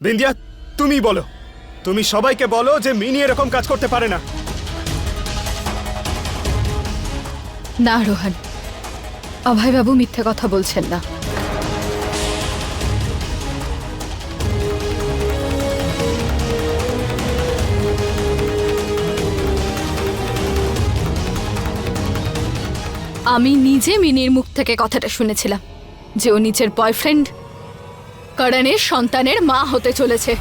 বিন্দিয়া, তুমি বলো। তুমি সবাইকে বলো যে মিনি এরকম কাজ করতে পারে না। না, রোহান। অভয়বাবু মিথ্যে কথা বলছেন না। আমি নিজে মিনির মুখ থেকে কথাটা শুনেছিলাম যে ও নিজের বয়ফ্রেন্ড করণের সন্তানের মা হতে চলেছে।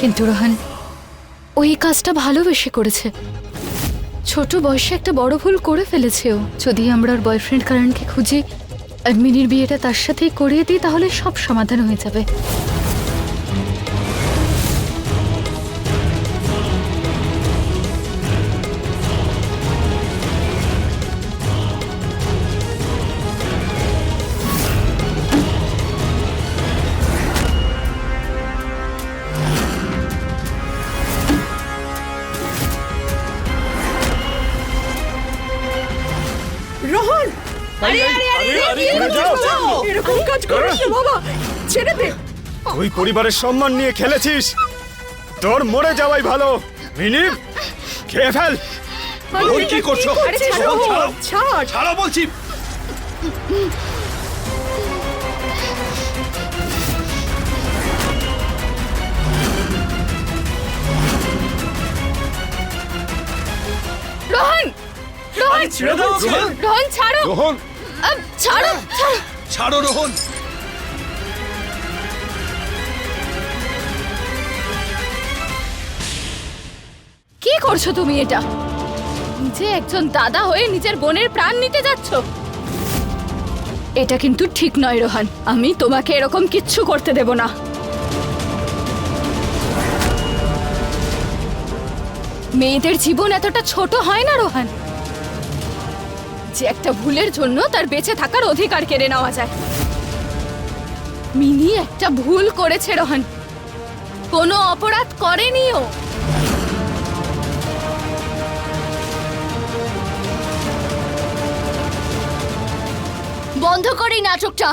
কিন্তু রোহান ওই কাজটা ভালোবেসে করেছে। ছোট বয়সে একটা বড় ভুল করে ফেলেছে ও। যদি আমরা ওর বয়ফ্রেন্ড কারণকে খুঁজি, আর মিনির বিয়েটা তার সাথেই করিয়ে দিই, তাহলে সব সমাধান হয়ে যাবে। তুই পরিবারের সম্মান নিয়ে খেলেছিস। তোর মরে যাওয়াই ভালো। মিনি খেয়ে ফেল। আরে, কি করছ? ছাড়ো ছাড়ো। বলছি। রোহন রোহন ছেড়ে দাও রোহন রোহন ছাড়ো। রোহন। ছাড়ো। ছাড়ো রোহন। করছ তুমি এটা? নিজে একজন দাদা হয়ে নিজের বোনের প্রাণ নিতে যাচ্ছ? এটা কিন্তু ঠিক নয়, রোহান। আমি তোমাকে এরকম কিচ্ছু করতে দেব না। মেয়েদের জীবন এতটা ছোট হয় না, রোহান। যে একটা ভুলের জন্য তার বেঁচে থাকার অধিকার কেড়ে নেওয়া যায়। মিনি একটা ভুল করেছে, রোহান। কোনো অপরাধ করেনি বন্ধ করি নাটকটা।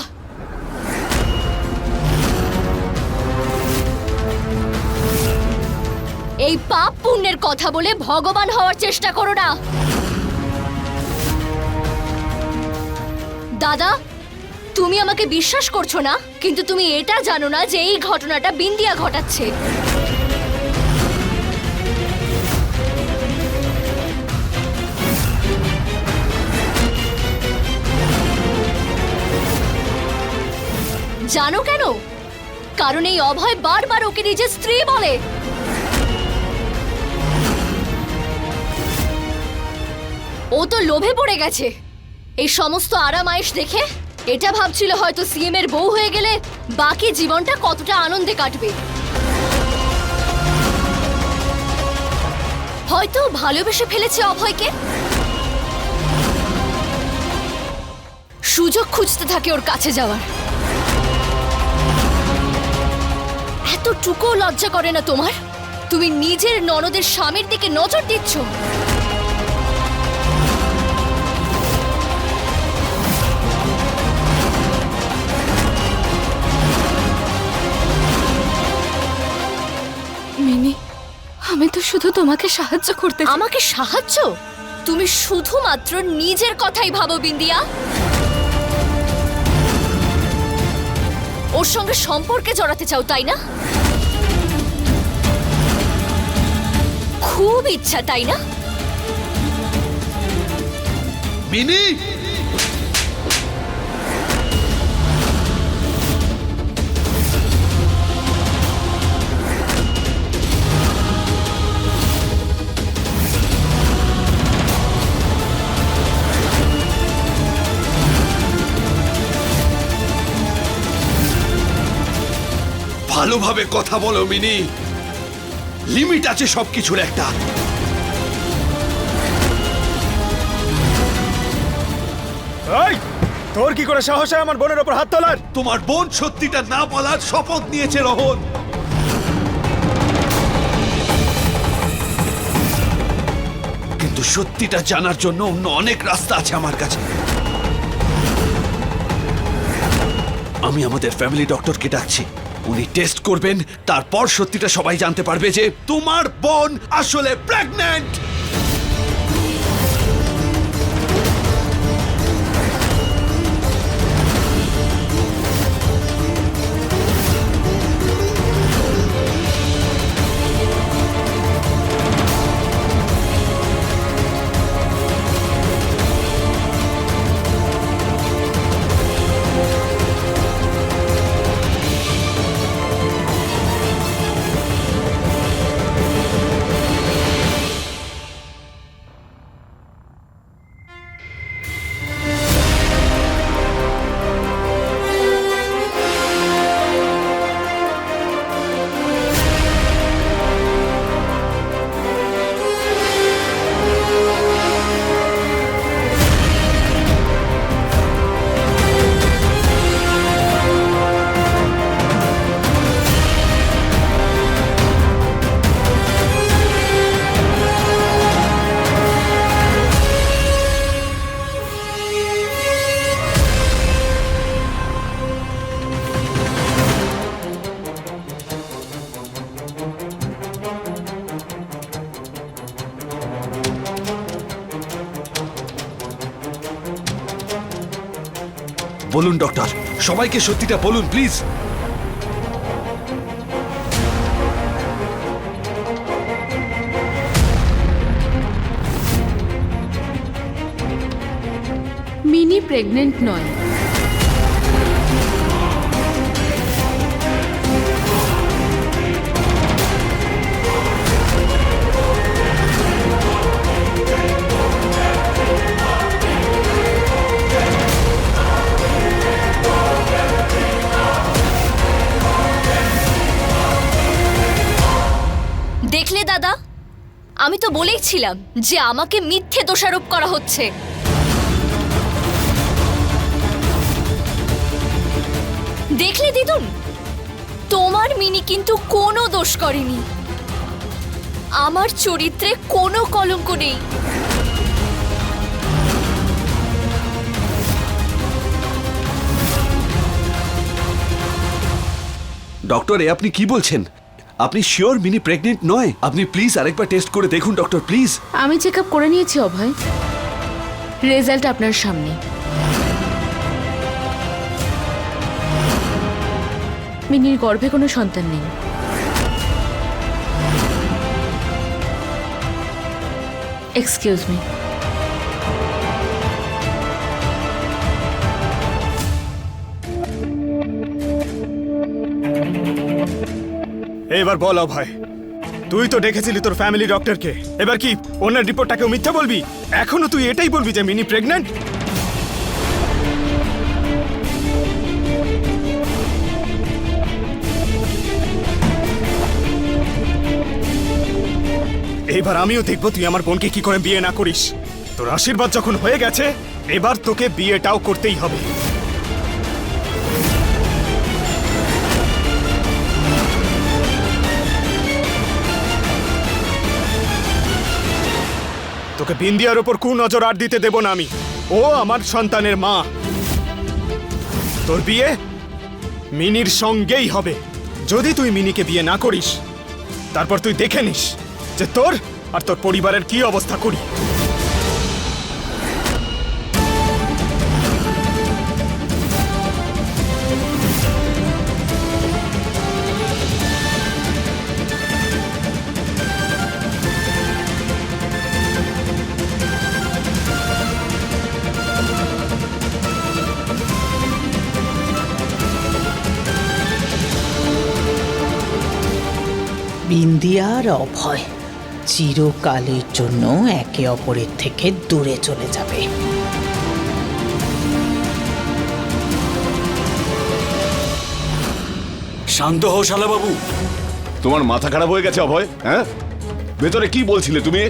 এই পাপ পুণ্যের কথা বলে ভগবান হওয়ার চেষ্টা করো না। দাদা, তুমি আমাকে বিশ্বাস করছ না, কিন্তু তুমি এটা জানো না যে এই ঘটনাটা বিন্দিয়া ঘটাচ্ছে। জানো কেন? কারণ এই অভয় বারবার ওকে নিজের স্ত্রী বলে। ও তো লোভে পড়ে গেছে। এই সমস্ত আরাম আয়েশ দেখে এটা ভাবছিল হয়তো সিএম এর বউ হয়ে গেলে বাকি জীবনটা কতটা আনন্দে কাটবে। হয়তো ভালোবেসে ফেলেছে অভয়কে। সুযোগ খুঁজতে থাকে ওর কাছে যাওয়ার। এতটুকু লজ্জা করে না তোমার? তুমি নিজের ননদের স্বামীর দিকে নজর দিচ্ছ? মিনি আমি তো শুধু তোমাকে সাহায্য করতে আমাকে সাহায্য? তুমি শুধুমাত্র নিজের কথাই ভাবো বিন্দিয়া। ওর সঙ্গে সম্পর্কে জড়াতে চাও তাই না? খুব ইচ্ছা তাই না? মিনি! ভালোভাবে কথা বলো মিনি। লিমিট আছে সবকিছুর একটা। এই তোর কি করে সাহস হয় আমার বোনের ওপর হাত তোলার? তোমার বোন সত্যিটা না বলার শপথ নিয়েছে রোহন। কিন্তু সত্যিটা জানার জন্য অন্য অনেক রাস্তা আছে আমার কাছে। আমি আমাদের ফ্যামিলি ডক্টরকে ডাকছি। উনি টেস্ট করবেন তারপর সত্যিটা সবাই জানতে পারবে যে তোমার বোন আসলে প্রেগন্যান্ট বলুন ডক্টর। সবাইকে সত্যিটা বলুন প্লিজ। মিনি প্রেগনেন্ট নয়। আমি তো বলেইছিলাম যে আমাকে মিথ্যে দোষারোপ করা হচ্ছে। দেখলে দিদুন? তোমার মিনি কিন্তু কোনো দোষ করেনি। আমার চরিত্রে কোনো কলঙ্ক নেই। ডক্টর, এ আপনি কি বলছেন? আপনি শিওর মিনি প্রেগনেন্ট নয়? আপনি প্লিজ আরেকবার টেস্ট করে দেখুন ডক্টর প্লিজ আমি চেক আপ করে নিয়েছি, অভয়। রেজাল্ট আপনার সামনে। মিনির গর্ভে কোনো সন্তান নেই। এক্সকিউজ মি এবার বল অভয়, তুই তো দেখেছিলি তোর ফ্যামিলি ডক্টরকে এবার কি ওনার রিপোর্টটাকেও মিথ্যা বলবি? এখনও তুই এটাই বলবি যে মিনি প্রেগন্যান্ট এবার আমিও দেখব তুই আমার বোনকে কি করে বিয়ে না করিস। তোর আশীর্বাদ যখন হয়ে গেছে, এবার তোকে বিয়েটাও করতেই হবে। তোকে বিন্দিয়ার ওপর কু নজর আর দিতে দেব না আমি। ও আমার সন্তানের মা। তোর বিয়ে মিনির সঙ্গেই হবে। যদি তুই মিনিকে বিয়ে না করিস, তারপর তুই দেখে নিস যে তোর আর তোর পরিবারের কি অবস্থা করি আর অভয় চিরকালের জন্য একে অপরের থেকে দূরে চলে যাবে। শান্ত হও শালাবাবু। তোমার মাথা খারাপ হয়ে গেছে অভয় হ্যাঁ? ভেতরে কি বলছিলে তুমি?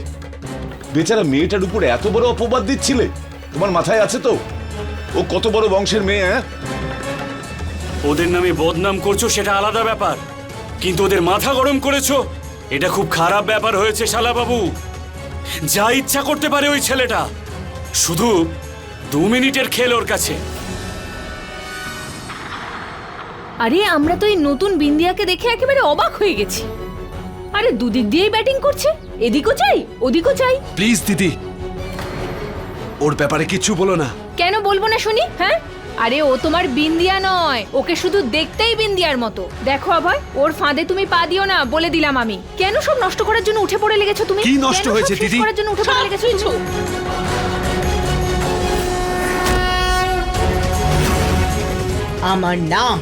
বেচারা মেয়েটার উপরে এত বড় অপবাদ দিচ্ছিলে তোমার মাথায় আছে তো? ও কত বড় বংশের মেয়ে হ্যাঁ? ওদের নামে বদনাম করছ সেটা আলাদা ব্যাপার কিন্তু ওদের মাথা গরম করেছ এটা খুব খারাপ ব্যাপার হয়েছে শালাবাবু। যা ইচ্ছা করতে পারে ওই ছেলেটা। শুধু দু মিনিটের খেল ওর কাছে। আরে আমরা তো এই নতুন বিন্দিয়াকে দেখে একেবারে অবাক হয়ে গেছি। আরে দুদিক দিয়েই ব্যাটিং করছে। এদিকও চাই ওদিকও চাই। প্লিজ দিদি। ওর ব্যাপারে কিচ্ছু বলো না। কেন বলব না শুনি হ্যাঁ? আরে ও তোমার বিন্দিয়া নয়। ওকে শুধু দেখতেই বিন্দিয়ার মতো। দেখো অভয় ওর ফাঁদে তুমি পা দিও না বলে দিলাম আমি। কেন সব নষ্ট করার জন্য উঠে পড়ে লেগেছো তুমি? কি নষ্ট হয়েছে, দিদি? করার জন্য উঠে পড়ে লেগেছো? আমার নাম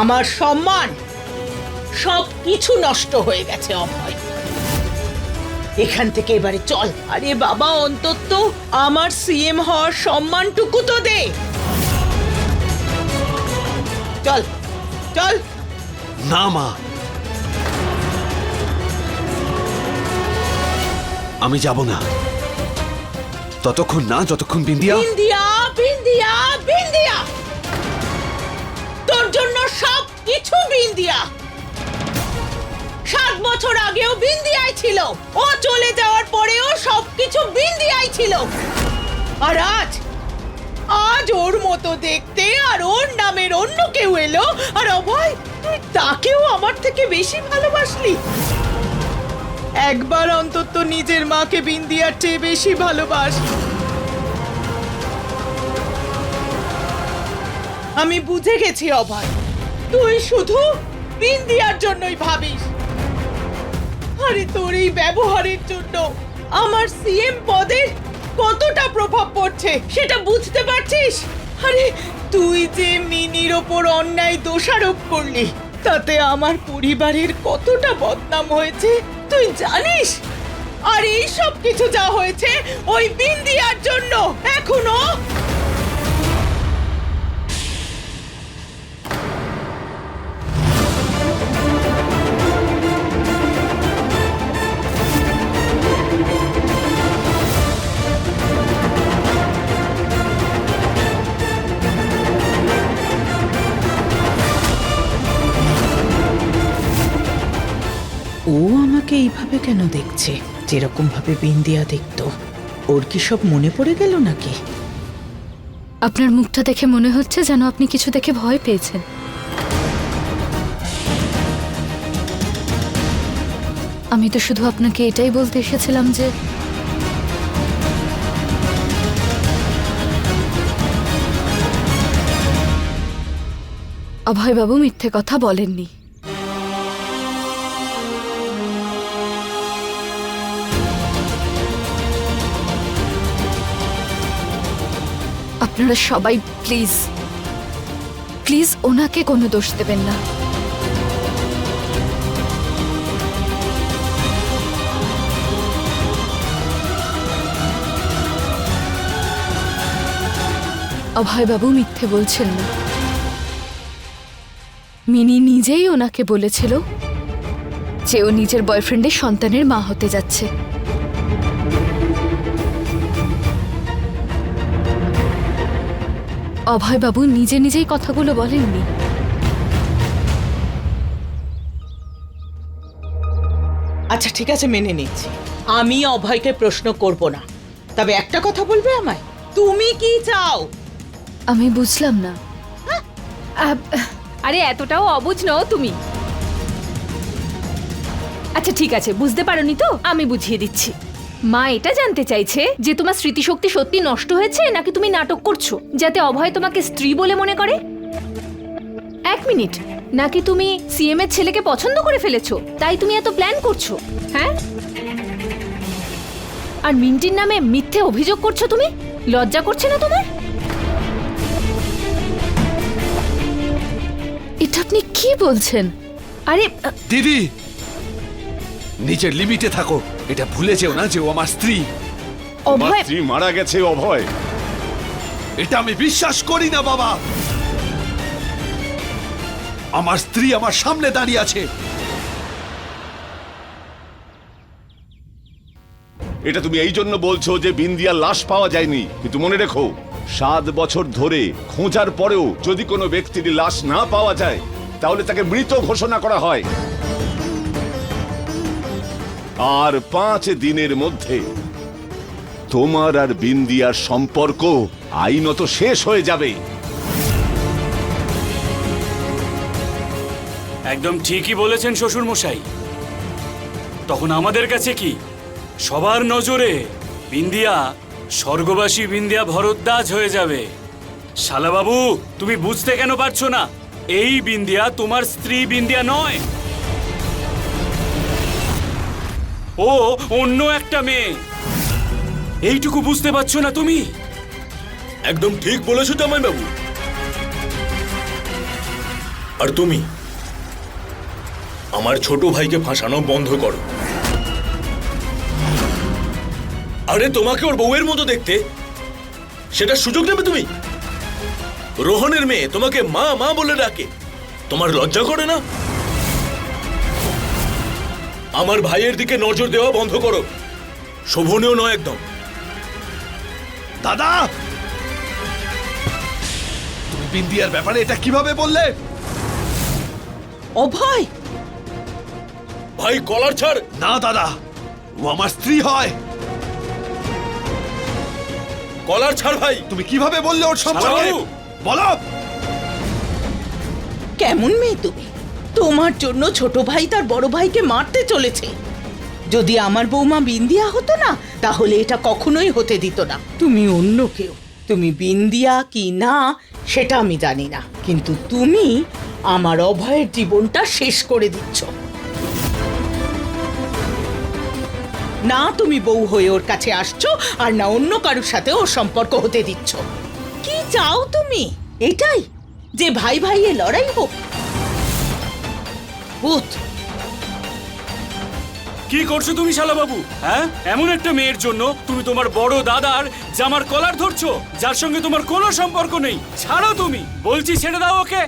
আমার সম্মান সব কিছু নষ্ট হয়ে গেছে অভয়। এখান থেকে এবারে চল। আরে বাবা অন্তত আমার সিএম হওয়ার সম্মানটুকু তো দে। চল চল। না মা। আমি যাব না। ততক্ষণ না যতক্ষণ বিন্দিয়া। বিন্দিয়া বিন্দিয়া বিন্দিয়া। তোর জন্য সব কিছু বিন্দিয়া। সাত বছর আগেও বিন্দিয়াই ছিল। ও চলে যাওয়ার পরেও সব কিছু বিন্দিয়াই ছিল। আর আজ আজ ওর মতো দেখতে আর ওর নামের অন্য কেউ এলো? আর অভয়, তুই তাকেও আমার থেকে বেশি ভালোবাসলি? একবার অন্তত নিজের মাকে বিন্দিয়ার চেয়ে বেশি ভালোবাস। আমি বুঝে গেছি, অভয়। তুই শুধু বিন্দিয়ার জন্যই ভাবিস। আরে তোর এই ব্যবহারের জন্য আমার সিএম পদের কতটা প্রভাব পড়ছে, সেটা বুঝতে পারছিস? আরে, তুই যে মিনির ওপর অন্যায় দোষারোপ করলি, তাতে আমার পরিবারের কতটা বদনাম হয়েছে, তুই জানিস? আর এই সব কিছু যা হয়েছে ওই বিন্দিয়ার জন্য, এখনও? এইভাবে কেন দেখছে? যেরকম ভাবে বিন্দিয়া দেখতো। ওর কি সব মনে পড়ে গেল নাকি? আপনার মুখটা দেখে মনে হচ্ছে যেন আপনি কিছু দেখে ভয় পেয়েছেন। আমি তো শুধু আপনাকে এটাই বলতে এসেছিলাম যে অভয়বাবু মিথ্যে কথা বলেননি। আপনারা সবাই প্লিজ প্লিজ ওনাকে কোনো দোষ দেবেন না। অভয়বাবু মিথ্যে বলছেন না। মিনি নিজেই ওনাকে বলেছিল যে ও নিজের বয়ফ্রেন্ডের সন্তানের মা হতে যাচ্ছে। অভয়বাবু নিজে নিজেই কথাগুলো বলেননি। আচ্ছা ঠিক আছে মেনে নিচ্ছি। আমি অভয়কে প্রশ্ন করব না। তবে একটা কথা বলবে আমায়? তুমি কি চাও? আমি বুঝলাম না। আহ, আরে এতটাও অবুঝ নও তুমি। আচ্ছা ঠিক আছে বুঝতে পারোনি তো? আমি বুঝিয়ে দিচ্ছি। মা এটা জানতে চাইছে যে তোমার স্মৃতিশক্তি সত্যি নষ্ট হয়েছে নাকি তুমি নাটক করছ, যাতে অভয় তোমাকে স্ত্রী বলে মনে করে? এক মিনিট। নাকি তুমি সিএম এর ছেলেকে পছন্দ করে ফেলেছো? তাই তুমি এত প্ল্যান করছ? হ্যাঁ? আর মিন্টির নামে মিথ্যে অভিযোগ করছ তুমি? লজ্জা করছে না তোমার? এটা আপনি কি বলছেন? আরে দিদি! নিজের লিমিটে থাকো। এটা ভুলে যেও না যে ও আমার স্ত্রী। অভয় স্ত্রী মারা গেছে অভয়। এটা আমি বিশ্বাস করি না বাবা। আমার স্ত্রী আমার সামনে দাঁড়িয়ে আছে। এটা তুমি এই জন্য বলছো যে বিন্দিয়ার লাশ পাওয়া যায়নি। কিন্তু মনে রেখো সাত বছর ধরে খোঁজার পরেও যদি কোনো ব্যক্তির লাশ না পাওয়া যায় তাহলে তাকে মৃত ঘোষণা করা হয়। আর পাঁচ দিনের মধ্যে তোমার আর বিন্দিয়ার সম্পর্ক আইনত শেষ হয়ে যাবে। একদম ঠিকই বলেছেন শ্বশুর মশাই তখন আমাদের কাছে কি? সবার নজরে বিন্দিয়া, স্বর্গবাসী বিন্দিয়া ভরদ্বাজ হয়ে যাবে। শালাবাবু, তুমি বুঝতে কেন পারছ না? এই বিন্দিয়া তোমার স্ত্রী বিন্দিয়া নয়। ও, অন্য একটা মেয়ে। এইটুকু বুঝতে পারছ না তুমি? একদম ঠিক বলেছ জামাই বাবু আর তুমি? আমার ছোট ভাইকে ফাঁসানো বন্ধ করো। আরে, তোমাকে ওর বউয়ের মতো দেখতে? সেটা সুযোগ নেবে তুমি? রোহনের মেয়ে তোমাকে মা মা বলে ডাকে। তোমার লজ্জা করে না? আমার ভাইয়ের দিকে নজর দেওয়া বন্ধ করো। শোভনীয় নয় একদম। দাদা! তুমি বিন্দিয়ার ব্যাপারে এটা কীভাবে বললে? অভয়! ভাই কলার ছাড়। না দাদা ও আমার স্ত্রী হয়। কলার ছাড় ভাই। তুমি কীভাবে বললে ওর সম্পর্কে শালাবাবু! বলো। কেমন মেয়ে তুমি? তোমার জন্য ছোট ভাই তার বড় ভাইকে মারতে চলেছে। যদি আমার বৌমা বিন্দিয়া হতো না, তাহলে এটা কখনোই হতে দিত না। তুমি অন্য কেউ। তুমি বিন্দিয়া কি না, সেটা আমি জানি না। কিন্তু তুমি আমার অভয়ের জীবনটা শেষ করে দিচ্ছ। না তুমি বউ হয়ে ওর কাছে আসছো, আর না অন্য কারোর সাথে ওর সম্পর্ক হতে দিচ্ছ। কি চাও তুমি? এটাই। যে ভাই ভাইয়ে লড়াই হোক ভূত। কি করছ তুমি শালাবাবু? হ্যাঁ? এমন একটা মেয়ের জন্য তুমি তোমার বড় দাদার জামার কলার ধরছো, যার সঙ্গে তোমার কোনো সম্পর্ক নেই। ছাড়ো তুমি। বলছি ছেড়ে দাও ওকে।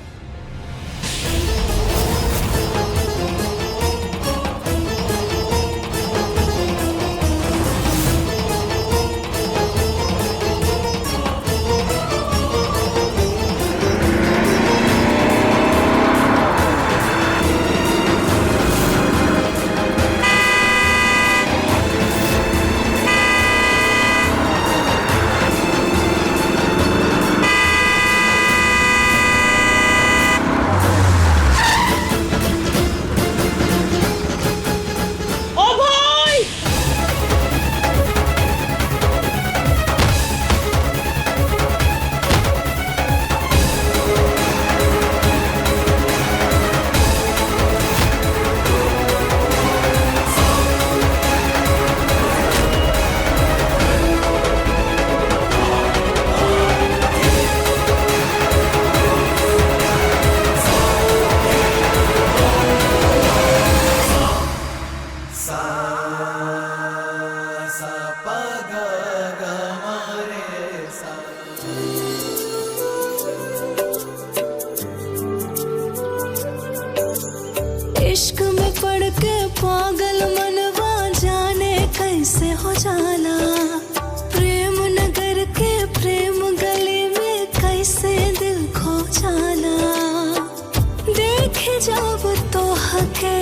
जब तो हके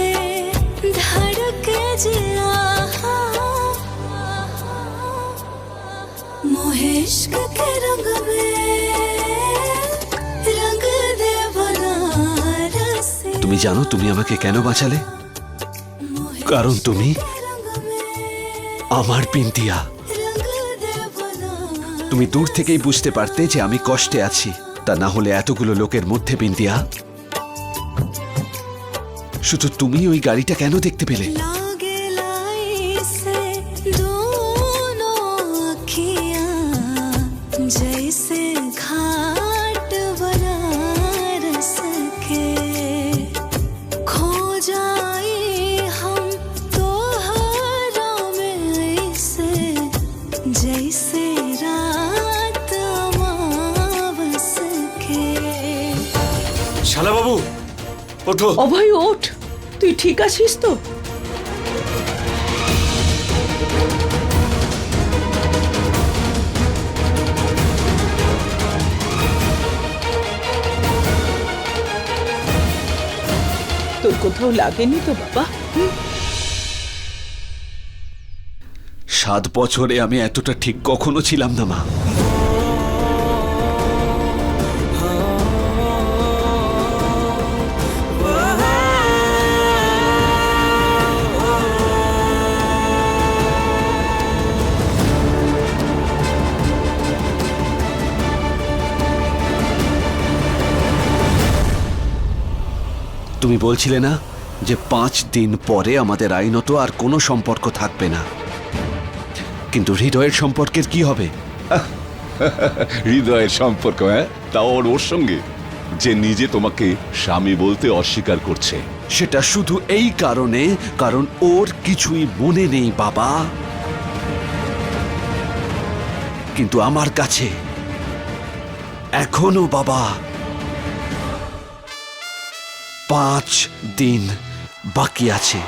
धड़के जिया मोहे इश्क के रंग में रंग दे बनारसी তুমি জানো তুমি আমাকে কেন বাঁচালে কারণ তুমি আমার বিন্দিয়া তুমি দূর থেকেই বুঝতে পারতে যে আমি কষ্টে আছি তা না হলে এতগুলো লোকের মধ্যে বিন্দিয়া শুধু তুমি ওই গাড়িটা কেন দেখতে পেলে? শালা বাবু ওঠো। অভয় ওঠ। তুই ঠিক আছিস তো? তোর কোথাও লাগেনি তো বাবা? সাত বছরে আমি এতটা ঠিক কখনো ছিলাম না, মা। তুমি বলছিলে না যে পাঁচ দিন পরে আমাদের আইনত আর কোনো সম্পর্ক থাকবে না। কিন্তু হৃদয়ের সম্পর্কের কি হবে? হৃদয়ের সম্পর্ক হ্যাঁ? তাও ওর ওর সঙ্গে যে নিজে তোমাকে স্বামী বলতে অস্বীকার করছে। সেটা শুধু এই কারণে কারণ ওর কিছুই মনে নেই বাবা। কিন্তু আমার কাছে এখনও বাবা পাঁচ দিন বাকি আছে।